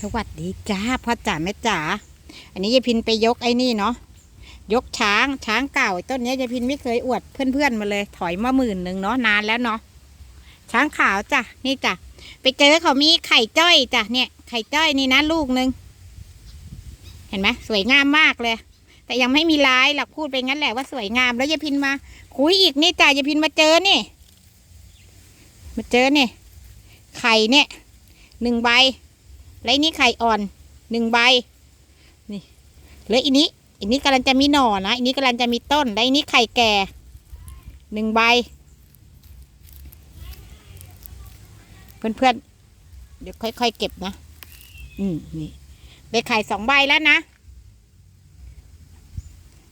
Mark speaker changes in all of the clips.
Speaker 1: สวัสดีจ้าพ่อจ๋าแม่จ๋าอันนี้ยายพินไปยกไอ้นี่เนาะยกช้างช้างเก่าต้นนี้ยยายพินไม่เคยอวดเพื่อนๆมาเลย ถอยมาหมื่นหนึ่งเนาะนานแล้วเนาะช้างขาวจ้ะนี่จ้ะไปเจอเขามีไข่จ้อยจ้ะเนี่ย ไข่จ้อยนี่นะลูกหนึ่งเห็นไหมสวยงามมากเลย แต่ยังไม่มีลายหรอกพูดไปงั้นแหละว่าสวยงามแล้วยายพินมา คุยอีกนี่จ้ะยายพินมาเจอนี่ มาเจอนี่ไข่เนี่ยหนึ่งใบ แล้วอันนี้ไข่อ่อนหนึ่งใบนี่แล้วอันนี้อันนี้กำลังจะมีหน่อนะอันนี้กำลังจะมีต้นแล้วอันนี้ไข่แก่หนึ่งใบ เพื่อนๆเดี๋ยวค่อยๆเก็บนะ อืมนี่ได้ไข่สองใบแล้วนะ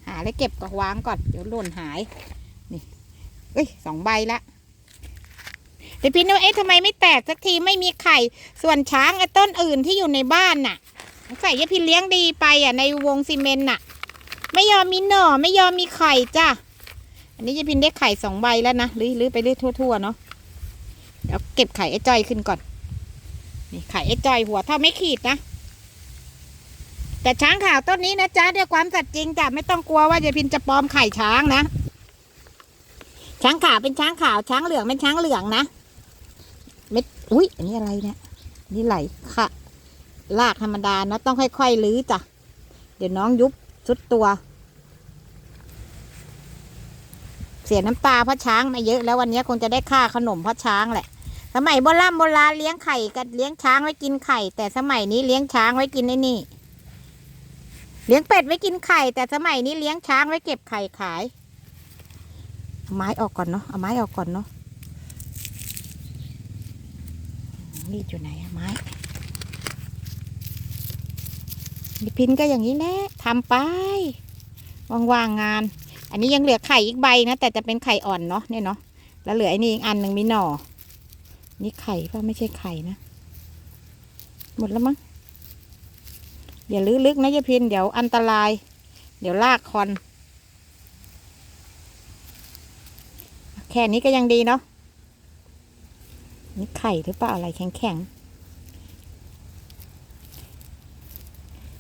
Speaker 1: หาแล้วเก็บก็วางก่อนเดี๋ยวหล่นหาย นี่เอ้ยสองใบละ แต่พี่นุ้ยเอ๊ะทำไมไม่แตกสักทีไม่มีไข่ ส่วนช้างต้นอื่นที่อยู่ในบ้านน่ะใส่ยาพินเลี้ยงดีไปอะในวงซีเมนต์น่ะ ไม่ยอมมีหน่อไม่ยอมมีไข่จ้ะอันนี้ยาพินได้ไข่สองใบแล้วนะลื้อลื้อไปเรื่อยทั่วๆเนาะเดี๋ยวเก็บไข่ไอ้จ้อยขึ้นก่อน นี่ไข่ไอ้จ้อยหัวเท่าไม่ขีดนะแต่ช้างขาวต้นนี้นะจ๊ะด้วยความสัตย์จริงจ้ะไม่ต้องกลัวว่ายายพินจะปลอมไข่ช้างนะช้างขาวเป็นช้างขาวช้างเหลืองเป็นช้างเหลืองนะ อุ้ยอันนี้อะไรเนี่ยนี่ไหลค่ะลากธรรมดาเนาะต้องค่อยๆลื้อจ้ะ เดี๋ยวน้องยุบสุดตัว เสียน้ำตาพราะช้างมาเยอะ แล้ววันนี้คงจะได้ค่าขนมพราะช้างแหละ สมัยโบราณโบราณเลี้ยงไข่กันเลี้ยงช้างไว้กินไข่ แต่สมัยนี้เลี้ยงช้างไว้กินไอ้นี่ เลี้ยงเป็ดไว้กินไข่ แต่สมัยนี้เลี้ยงช้างไว้เก็บไข่ขายเอาไม้ออกก่อนเนาะเอาไม้ออกก่อนเนาะ มีดอยู่ไหนอะไม้ดิพินก็อย่างนี้แหละทำไปว่างๆงาน อันนี้ยังเหลือไข่อีกใบนะ แต่จะเป็นไข่อ่อนเนาะเนี่ยเนาะแล้วเหลือไอ้นี่อีกอันหนึ่งมีหน่อ นี่ไข่ป่ะไม่ใช่ไข่นะ หมดแล้วมั้งอย่าลื้อลึกนะยายพินเดี๋ยวอันตราย เดี๋ยวลากคอน แค่นี้ก็ยังดีเนาะ นี่ไข่หรือเปล่าอะไรแข็งๆ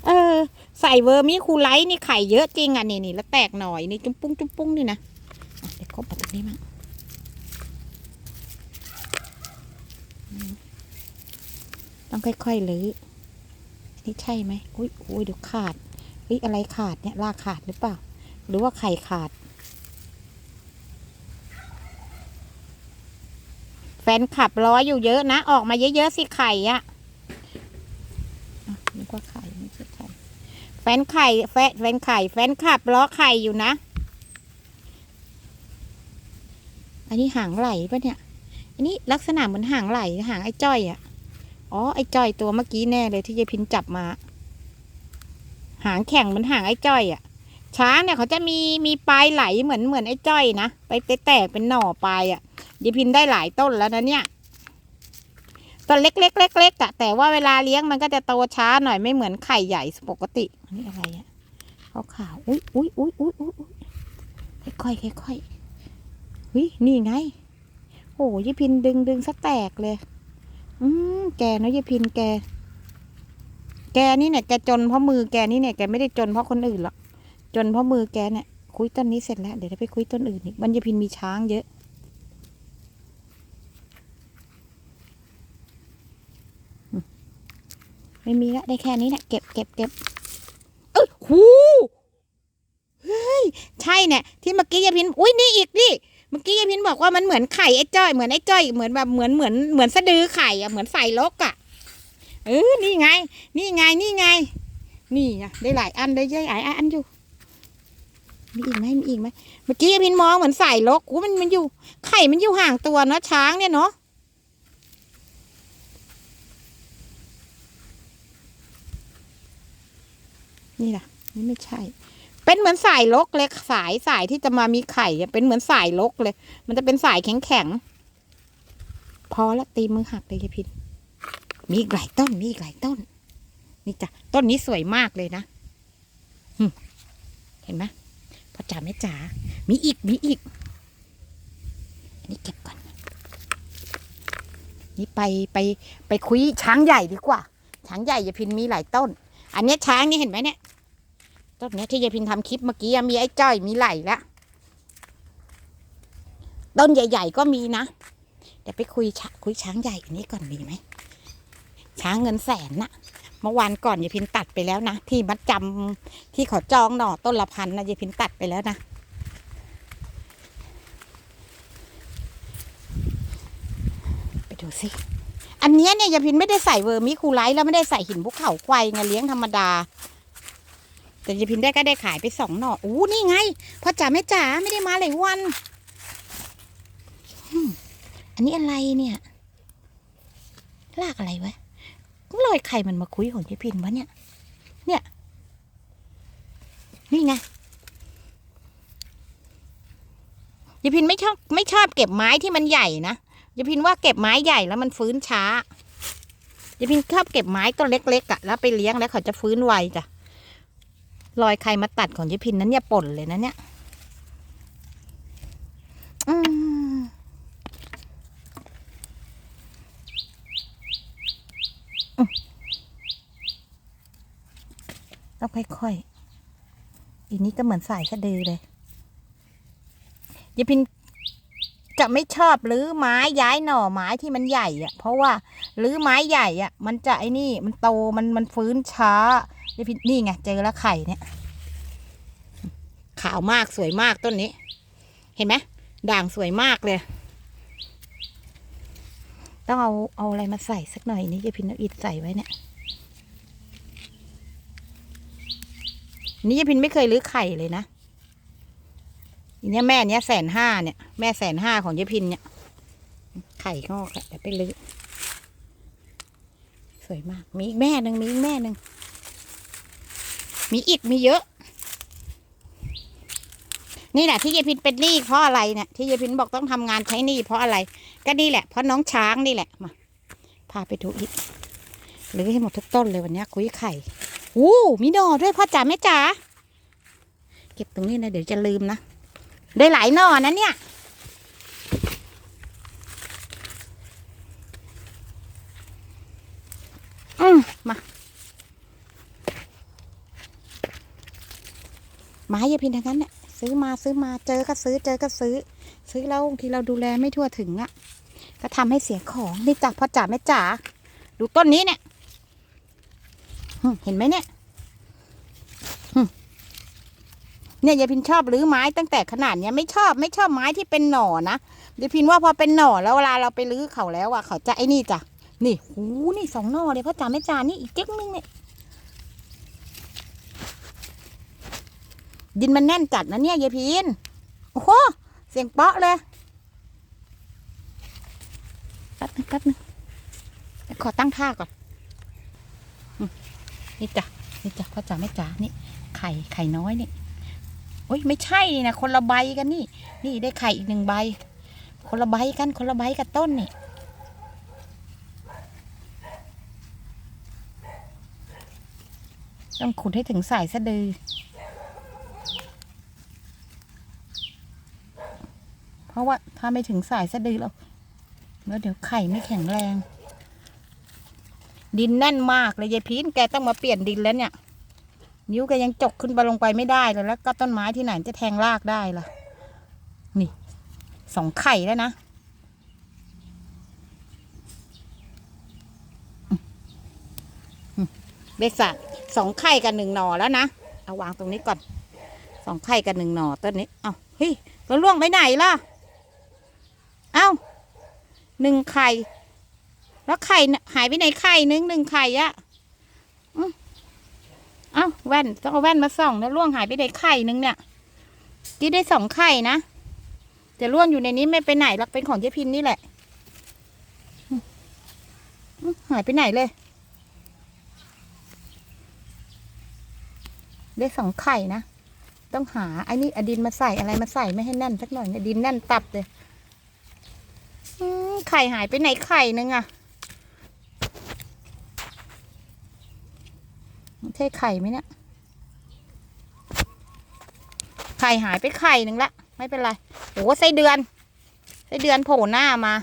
Speaker 1: เออ ใส่เวอร์มิคูไลท์นี่ไข่เยอะจริงอะนี่นี่แล้วแตกหน่อยนี่จุ้มปุ้งจุ้มปุ้งนี่นะเดี๋ยวครบมาตรงนี้มั้งต้องค่อยๆเลื้อนี่ใช่ไหมอุ้ยอุ้ยเดี๋ยวขาดเฮ้ยอะไรขาดเนี่ยลากขาดหรือเปล่า หรือว่าไข่ขาด แฟนขับร้อยอยู่เยอะนะ ออกมาเยอะๆสิไข่อะอะนึกว่าไข่ไม่ใช่ไข่แฟนไข่แฟนแฟนไข่ แฟนขับล้อไข่อยู่นะ อันนี้หางไหลปะเนี่ย อันนี้ลักษณะเหมือนหางไหลหางไอ้จ้อยอะอ๋อไอ้จ้อยตัวเมื่อกี้แน่เลยที่ยายพินจับมา หางแข็งเหมือนหางไอ้จ้อยอะช้างเนี่ยเขาจะมีมีปลายไหลเหมือนเหมือนไอ้จ้อยนะไปแตกเป็นหน่อปลายอะ ยายพินได้หลายต้นแล้วนะเนี่ยต้นเล็กเล็กเล็กเล็กอะแต่ว่าเวลาเลี้ยงมันก็จะโตช้าหน่อยไม่เหมือนไข่ใหญ่ปกติอันนี้อะไรอะขาวขาวๆอุ้ยอุ้ยอุ้ยอุ้ยอุ้ยค่อยค่อยๆค่อยๆอุ้ยนี่ไง โอ้ยายพินดึงดึงซะแตกเลย อืมแกเนาะยายพินแก แกนี่เนี่ยแกจนเพราะมือแกนี่เนี่ยแกไม่ได้จนเพราะคนอื่นหรอกจนเพราะมือแกเนี่ย คุยต้นนี้เสร็จแล้วเดี๋ยวจะไปคุยต้นอื่นอีกมันยายพินมีช้างเยอะอืม ไม่มีละได้แค่นี้นี่ยเก็บเก็บเก็บเอ้ยหูเฮ้ยใช่เนี่ยที่เมื่อกี้ยายพินอุ้ยนี่อีกนี่เมื่อกี้ยายพินบอกว่ามันเหมือนไข่ไอ้จ้อยเหมือนไอ้จ้อยเหมือนแบบเหมือนเหมือนเหมือนสะดือไข่อะเหมือนใส่ลกอะเออนี่ไง นี่ไงนี่ไง นี่อะได้หลายอันเลยเยอะหลายอันอยู่มีอีกไหมมีอีกไหมเมื่อกี้ยายพินมองเหมือนใส่ลกกูมันมันอยู่ ไข่มันอยู่ห่างตัวเนาะช้างเนี่ยเนาะ นี่ล่ะนี่ไม่ใช่ เป็นเหมือนสายลกเลยสายสายที่จะมามีไข่เป็นเหมือนสายลกเลย มันจะเป็นสายแข็งแข็งพอละตีมือหักเลยยายพินมีอีกหลายต้นมีอีกหลายต้น นี่จ้ะต้นนี้สวยมากเลยนะเห็นไหมพ่อจ๋าแม่จ๋ามีอีกมีอีกอันนี้เก็บก่อน นี่ไปไปไปคุยช้างใหญ่ดีกว่า ช้างใหญ่ยายพินมีหลายต้น อันนี้ช้างนี่เห็นไหมเนี่ย ต้นนี้ที่ยายพินทำคลิปเมื่อกี้มีไอ้จ้อยมีไหลละต้นใหญ่ ๆ ก็มีนะเดี๋ยวไปคุยช้าคุยช้างใหญ่อันนี้ก่อนมีไหมช้างเงินแสนน่ะเมื่อวานก่อนยายพินตัดไปแล้วนะที่มัดจำที่ขอจองหน่อต้นละพันนะยายพินตัดไปแล้วนะไปดูสิอันนี้เนี่ยยายพินไม่ได้ใส่เวอร์มิคูไลท์แล้วไม่ได้ใส่หินภูเขาไฟไงเลี้ยงธรรมดา แต่ยายพินได้ก็ได้ขายไปสองหน่ออู้นี่ไงพ่อจ๋าแม่จ๋าไม่ได้มาหลายวัน อันนี้อะไรเนี่ยลากอะไรวะลอยใครมันมาคุยของยายพินวะเนี่ย เนี่ย นี่ไงยายพินไม่ชอบไม่ชอบเก็บไม้ที่มันใหญ่นะยายพินว่าเก็บไม้ใหญ่แล้วมันฟื้นช้ายายพินชอบเก็บไม้ต้นเล็กๆอะแล้วไปเลี้ยงแล้วเขาจะฟื้นไวจ้ะ รอยใครมาตัดของยายพินนั้นเนี่ยป่นเลยนะเนี่ยต้องค่อยๆอีนี้ก็เหมือนสายสะดือเลยยายพิน จะไม่ชอบรื้อไม้ย้ายหน่อไม้ที่มันใหญ่อะเพราะว่ารื้อไม้ใหญ่อะมันจะไอ้นี่มันโตมันมันฟื้นช้านี่พี่นี่ไงเจอแล้วไข่เนี่ย ขาวมากสวยมากต้นนี้ เห็นไหมด่างสวยมากเลย ต้องเอาเอาอะไรมาใส่สักหน่อยนี่ยายพินเอาอิฐใส่ไว้เนี่ยนี่ยายพินไม่เคยรื้อไข่เลยนะ เนี้ยแม่เนี้ยแสนห้าเนี่ย แม่แสนห้าของยายพินเนี่ย ไข่งอกอะเดี๋ยวไปลื้อสวยมาก มีอีกแม่หนึ่งมีอีกแม่หนึ่งมีอีกมีเยอะ นี่แหละที่ยายพินเป็นหนี้เพราะอะไรเนี่ยที่ยายพินบอกต้องทำงานใช้หนี้เพราะอะไร ก็นี่แหละเพราะน้องช้างนี่แหละมาพาไปดูอีกหรือให้หมดทุกต้นเลยวันนี้คุยไข่อู้มีดอด้วยพ่อจ๋าแม่จ๋าเก็บตรงนี้นะเดี๋ยวจะลืมนะ ได้หลายหน่อนะเนี่ย อืมมา ไม้ยาพินทั้งนั้นเนี่ยซื้อมาซื้อมาเจอก็ซื้อเจอก็ซื้อ ซื้อแล้วบางทีเราดูแลไม่ทั่วถึงอะ่ะ ก็ทำให้เสียของนี่จ้ะพ่อจ๋าแม่จ๋าดูต้นนี้เนี่ยเห็นไหมเนี่ย เนี่ยยายพินชอบรื้อไม้ตั้งแต่ขนาดเนี้ยไม่ชอบไม่ชอบไม้ที่เป็นหน่อนะยายพินว่าพอเป็นหน่อแล้วเวลาเราไปรื้อเขาแล้วอะเขาจะไอ้นี่จ้ะนี่หูนี่สองหน่อเลยพ่อจ๋าแม่จ๋านี่อีกเจ๊กนึงเนี่ยดินมันแน่นจัดนะเนี่ยยายพินโอ้โหเสียงเปาะเลยแป๊บนึงแป๊บนึงขอตั้งท่าก่อนนี่จ้ะนี่จ้ะพ่อจ๋าแม่จ๋านี่ไข่ไข่น้อยนี่ โอ้ยไม่ใช่นี่นะคนละใบกันนี่ นี่ได้ไข่อีกหนึ่งใบ คนละใบกันคนละใบกับต้นนี่ต้องขุดให้ถึงสายสะดือ เพราะว่าถ้าไม่ถึงสายสะดือแล้วแล้วเดี๋ยวไข่ไม่แข็งแรง ดินแน่นมากเลยยายพีนแกต้องมาเปลี่ยนดินแล้วเนี่ย นิ้วแกยังจกขึ้นไปลงไปไม่ได้เลยแล้ว ก็ต้นไม้ที่ไหนจะแทงรากได้ล่ะ นี่สองไข่แล้วนะอืมอืมได้สักสองไข่กับหนึ่งหน่อแล้วนะเอาวางตรงนี้ก่อนสองไข่กับหนึ่งหน่อต้นนี้เอาเฮ้ยแล้วล่วงไปไหนล่ะเอ้าหนึ่งไข่ แล้วไข่หายไปไหนไข่นึงหนึ่งไข่อะ เอ้าแว่นต้องเอาแว่นมาส่องแล้วล่วงหายไปได้ไข่นึงเนี่ยที่ได้สองไข่นะแต่ล่วงอยู่ในนี้ไม่ไปไหนหรอกเป็นของเจ๊พินนี่แหละหายไปไหนเลยได้สองไข่นะต้องหาไอ้นี่อดินมาใส่อะไรมาใส่ไม่ให้แน่นสักหน่อยเนี่ยดินแน่นตับเลยไข่หายไปไหนไข่นึงอะ ใช่ไข่ไหมเนี่ย ไข่หายไปไข่หนึ่งละ ไม่เป็นไรโอ้ไส้เดือน ไส้เดือนโผล่หน้ามา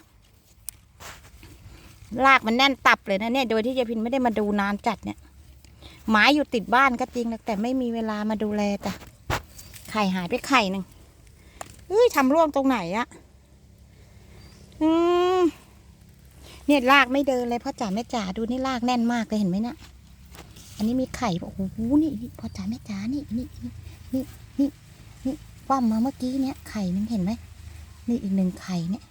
Speaker 1: ลากมันแน่นตับเลยนะเนี่ย โดยที่ยายพินไม่ได้มาดูนานจัดเนี่ยไม้อยู่ติดบ้านก็จริงแต่ไม่มีเวลามาดูแลจ้ะไข่หายไปไข่หนึ่งเอ้ยทำร่วงตรงไหนอะอืมเนี่ยลากไม่เดินเลยพ่อจ๋าแม่จ๋าดูนี่ลากแน่นมากเลยเห็นไหมเนี่ย อันนี้มีไข่โอ้โหนี่พ่อจ๋าแม่จ๋านี่นี่นี่นี่นี่นี่ว่ำมาเมื่อกี้เนี่ยไข่นึงเห็นไหมนี่อีกหนึ่งไข่เนี่ย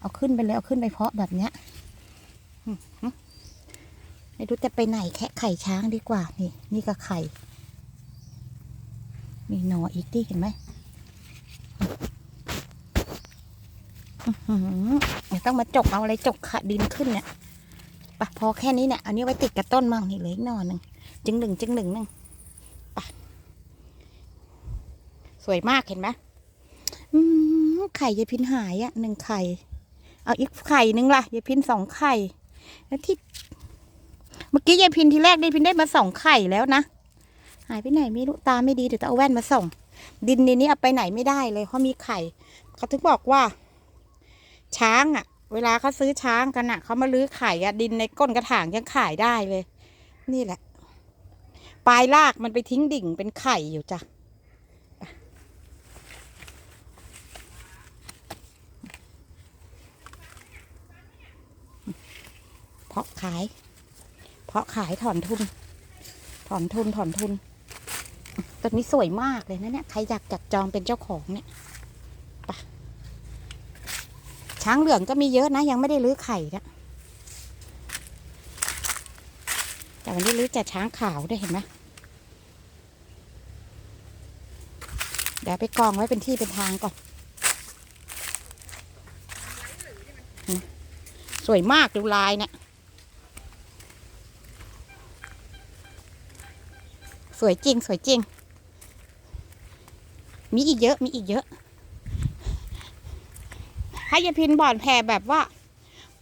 Speaker 1: เอาขึ้นไปเลยเอาขึ้นไปเพาะแบบเนี้ยไม่รู้จะไปไหนแค่ไข่ช้างดีกว่า นี่ นี่ก็ไข่มีหนออีกที่เห็นไหมเดี๋ยวต้องมาจกเอาอะไรจกขะดินขึ้นเนี่ยปะพอแค่นี้เนี่ย อันนี้ไว้ติดกับต้นมั่งนี่เหลืออีกหนอหนึ่ง จึงหนึ่งจึงหนึ่งหนึ่งปะสวยมากเห็นไหมอืมไข่ยายพินหายอะหนึ่งไข่ เอาอีกไข่หนึ่งล่ะยายพินสองไข่แล้วที่ เมื่อกี้ยายพินทีแรกยายพินได้มาสองไข่แล้วนะหายไปไหนไม่รู้ตาไม่ดีเดี๋ยวต้องเอาแว่นมาส่อง ดินในนี้เอาไปไหนไม่ได้เลยเพราะมีไข่เขาถึงบอกว่า ช้างอะ่ะเวลาเขาซื้อช้างกันอะ่ะเขามาลื้อไข่อะดินในก้นกระถางยังขายได้เลย นี่แหละ ปลายรากมันไปทิ้งดิ่งเป็นไข่อยู่จ้ะเพาะขาย เพาะขายถอนทุน ถอนทุนถอนทุนต้นนี้สวยมากเลยนะเนี่ย ใครอยากจัดจองเป็นเจ้าของเนี่ยไปะช้างเหลืองก็มีเยอะนะ ยังไม่ได้รื้อไข่นะ แต่วันนี้รื้อแต่ช้างขาวได้เห็นไหมเดี๋ยวไปกองไว้เป็นที่เป็นทางก่อน สวยมากดูลายเนี่ยสวยจริงสวยจริง มีอีกเยอะมีอีกเยอะให้ยาพินบ่อดแผ่แบบว่า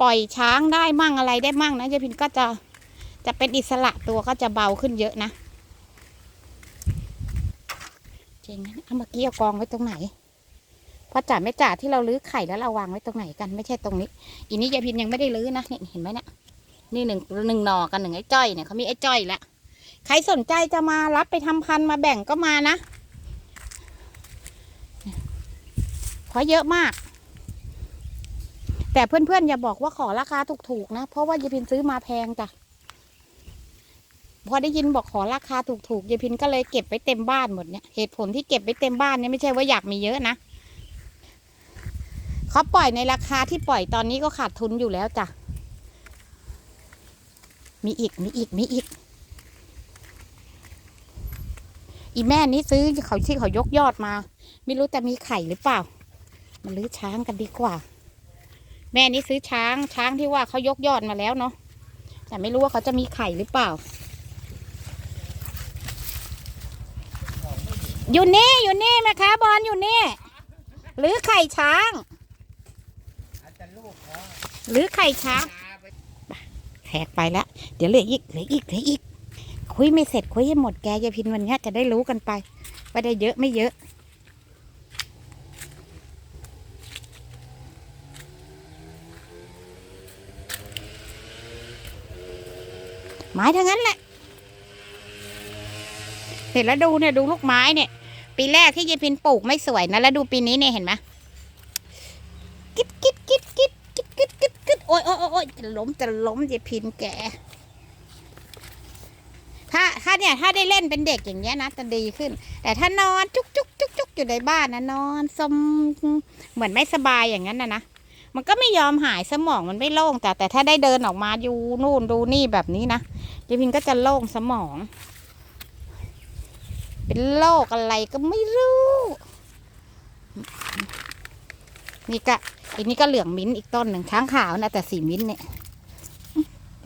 Speaker 1: ปล่อยช้างได้มั่งอะไรได้มั่งนะยาพินก็จะ จะเป็นอิสระตัวก็จะเบาขึ้นเยอะนะเจ๋งนะเอามื่อกี้เอากองไว้ตรงไหนพอจ๋าแม่จ๋าที่เราลื้อไข่แล้วเราวางไว้ตรงไหนกันไม่ใช่ตรงนี้ อีนี้ยายพินยังไม่ได้ลื้อนะนี่เห็นไหมเนี่ยนี่หนึ่งหนึ่งหนอกันหนึ่งไอ้จ้อยเนี่ยเขามีไอ้จ้อยแล้วใครสนใจจะมารับไปทำพันธุ์มาแบ่งก็มานะเพราะเยอะมาก แต่เพื่อนๆอย่าบอกว่าขอราคาถูกๆนะ เพราะว่ายายพินซื้อมาแพงจ้ะ พอได้ยินบอกขอราคาถูกๆยายพินก็เลยเก็บไว้เต็มบ้านหมดเนี่ยเหตุผลที่เก็บไว้เต็มบ้านเนี่ยไม่ใช่ว่าอยากมีเยอะนะเขาปล่อยในราคาที่ปล่อยตอนนี้ก็ขาดทุนอยู่แล้วจ้ะมีอีกมีอีกมีอีก อีแม่นี้ซื้อเขาที่เขายกยอดมา ไม่รู้แต่มีไข่หรือเปล่า มันลื้อช้างกันดีกว่า แม่นี้ซื้อช้างช้างที่ว่าเขายกยอดมาแล้วเนาะแต่ไม่รู้ว่าเขาจะมีไข่หรือเปล่า อยู่นี่อยู่นี่แม่ค้าบอลอยู่นี่ หรือไข่ช้าง หรือไข่ช้างแขกไปแล้วเดี๋ยวเหลืออีกเหลืออีกเหลืออีก คุยไม่เสร็จคุยให้หมดแกยายพินวันนี้จะได้รู้กันไปว่าได้เยอะไม่เยอะไม้ทั้งนั้นแหละเห็นแล้วดูเนี่ยดูลูกไม้เนี่ย ปีแรกที่ยายพินปลูกไม่สวยนะ แล้วดูปีนี้เนี่ยเห็นไหมกิ๊ดกิ๊ดกิ๊ดกิ๊ดกิ๊ดกิ๊ดกิ๊ดกิ๊ดโอ้ยโอ้ยโอ้ยจะล้มจะล้มยายพินแกถ้าถ้าเนี่ยถ้าได้เล่นเป็นเด็กอย่างเงี้ยนะจะดีขึ้น แต่ถ้านอนจุกจุกจุกจุกอยู่ในบ้านนะนอนสมเหมือนไม่สบายอย่างนั้นนะนะมันก็ไม่ยอมหายสมองมันไม่โล่งแต่แต่ถ้าได้เดินออกมาอยู่นู่นดูนี่แบบนี้นะยายพินก็จะโล่งสมอง เป็นโรคอะไรก็ไม่รู้ นี่ก็อันนี้ก็เหลืองมิ้นท์อีกต้นหนึ่งช้างขาวนะแต่สีมิ้นเนี่ย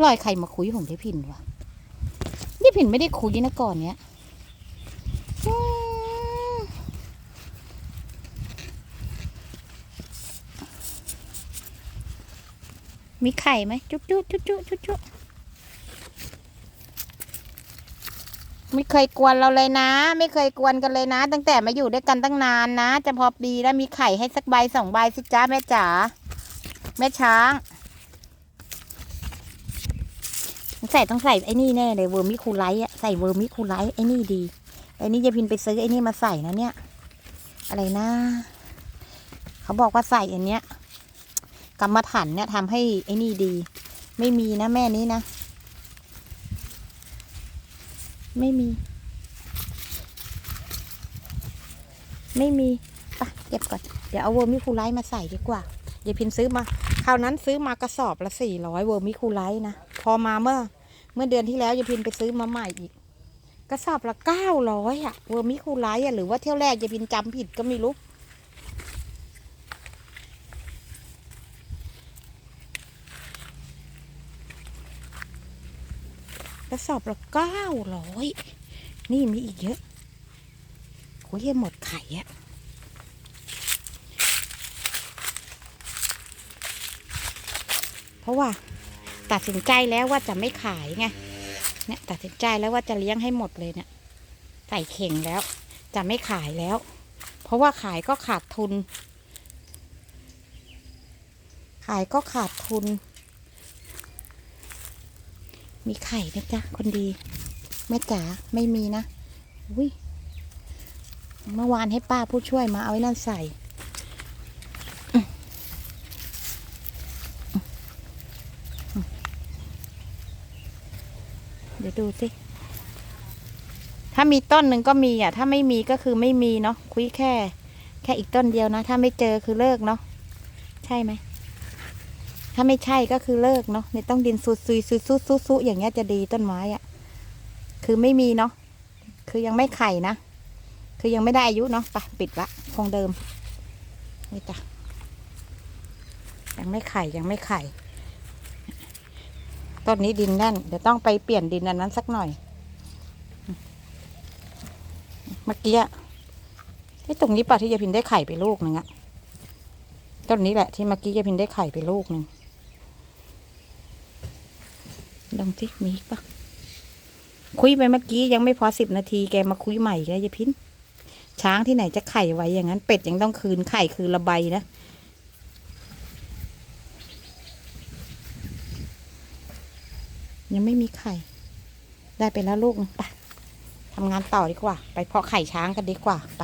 Speaker 1: ลอยใครมาคุยของยายพินวะยายพินไม่ได้คุยนะก่อนเนี้ยมมีไข่ไหมจุ๊บจุ๊บจุ๊บจุ๊บจุ๊บจุ๊บ ไม่เคยกวนเราเลยนะ ไม่เคยกวนกันเลยนะ ตั้งแต่มาอยู่ด้วยกันตั้งนานนะ จะพอดีแล้วมีไข่ให้สักใบสองใบสิจ้าแม่จ๋าแม่ช้างใส่ต้องใส่ไอ้นี่แน่เลยเวอร์มิคูไลท์อะใส่เวอร์มิคูไลท์ไอ้นี่ดีไอ้นี่ยายพินไปซื้อไอ้นี่มาใส่นะเนี่ย อะไรนะ เขาบอกว่าใส่อันเนี้ยกรรมฐานเนี่ยทำให้ไอ้นี่ดี ไม่มีนะแม่นี้นะ ไม่มี ไม่มีปะเก็บก่อน เดี๋ยวเอาเวอร์มิคูไลท์มาใส่ดีกว่า เดี๋ยวพินซื้อมา คราวนั้นซื้อมากระสอบละสี่ร้อยเวอร์มิคูไลท์นะ พอมาเมื่อ เมื่อเดือนที่แล้วยายพินไปซื้อมาใหม่อีก กระสอบละเก้าร้อยอะเวอร์มิคูไลท์อะหรือว่าเที่ยวแรกยายพินจำผิดก็ไม่รู้ ระสอบละเก้าร้อยนี่มีอีกเยอะโอ้ยหมดไข่อะเพราะว่า ตัดสินใจแล้วว่าจะไม่ขายไงเนี่ยตัดสินใจแล้วว่าจะเลี้ยงให้หมดเลยเนี่ยใส่เข่งแล้ว จะไม่ขายแล้ว เพราะว่าขายก็ขาดทุน ขายก็ขาดทุน มีไข่นะจ๊ะคนดี แม่จ๋าไม่มีนะอุ้ยเมื่อวานให้ป้าผู้ช่วยมาเอาไว้นั่นใส่ เดี๋ยวดูสิ ถ้ามีต้นหนึ่งก็มีอะ ถ้าไม่มีก็คือไม่มีเนาะคุยแค่ แค่อีกต้นเดียวนะ ถ้าไม่เจอคือเลิกเนาะใช่ไหม ถ้าไม่ใช่ก็คือเลิกเนาะเนี่ต้องดินซุยซุยซุยซุซุซุอย่างเงี้ยจะดีต้นไม้อะคือไม่มีเนาะคือยังไม่ไข่นะ คือยังไม่ได้อายุเนาะไปปิดละคงเดิมนี่จ้ะยังไม่ไข่ยังไม่ไข่ต้นนี้ดินแน่น เดี๋ยวต้องไปเปลี่ยนดินอันนั้นสักหน่อย เมื่อกี้ไอ้ตรงนี้ป่ะที่ยายพินได้ไข่ไปลูกหนึ่งอะต้นนี้แหละที่เมื่อกี้ยายพินได้ไข่ไปลูกหนึ่ง ลองสิมีอีกปะคุยไปเมื่อกี้ยังไม่พอสิบนาทีแกมาคุยใหม่อีกแล้วยายพินช้างที่ไหนจะไข่ไว้อย่างนั้น เป็ดยังต้องคืนไข่คือระบายนะยังไม่มีไข่ ได้ไปแล้วลูกไปทำงานต่อดีกว่า ไปเพาะไข่ช้างกันดีกว่าไป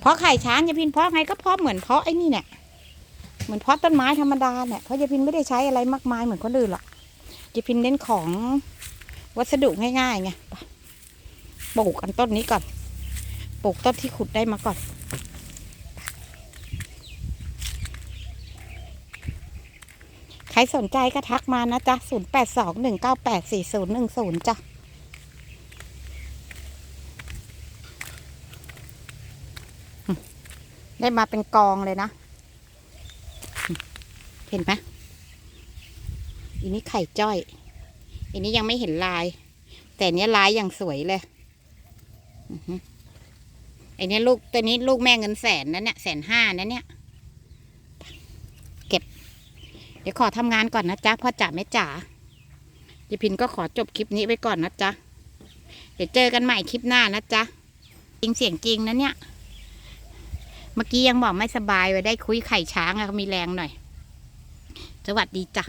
Speaker 1: เพาะไข่ช้างยายพินเพาะไงก็เพาะเหมือนเพาะไอ้นี่เนี่ยเหมือนเพาะต้นไม้ธรรมดาเนี่ยเพราะยายพินไม่ได้ใช้อะไรมากมายเหมือนคนอื่นหรอก จะพินเน้นของวัสดุง่ายๆไงปปลูกกันต้นนี้ก่อน ปลูกต้นที่ขุดได้มาก่อน ใครสนใจก็ทักมานะจ๊ะ 0 8 2 1 9 8 4 0 1 0 จ้ะได้มาเป็นกองเลยนะ เห็นไหม อันนี้ไข่จ้อย อันนี้ยังไม่เห็นลาย แต่อันเนี้ยลายอย่างสวยเลยอันนี้ลูกตัวนี้ลูกแม่เงินแสนนะเนี่ยแสนห้านะเนี่ย เก็บ เดี๋ยวขอทำงานก่อนนะจ๊ะพ่อจ๋าแม่จ๋ายายพินก็ขอจบคลิปนี้ไปก่อนนะจ๊ะ เดี๋ยวเจอกันใหม่คลิปหน้านะจ๊ะ จริงเสียงจริงนะเนี่ย เมื่อกี้ยังบอกไม่สบายไว้ได้คุยไข่ช้างอะมีแรงหน่อย สวัสดีจ้ะ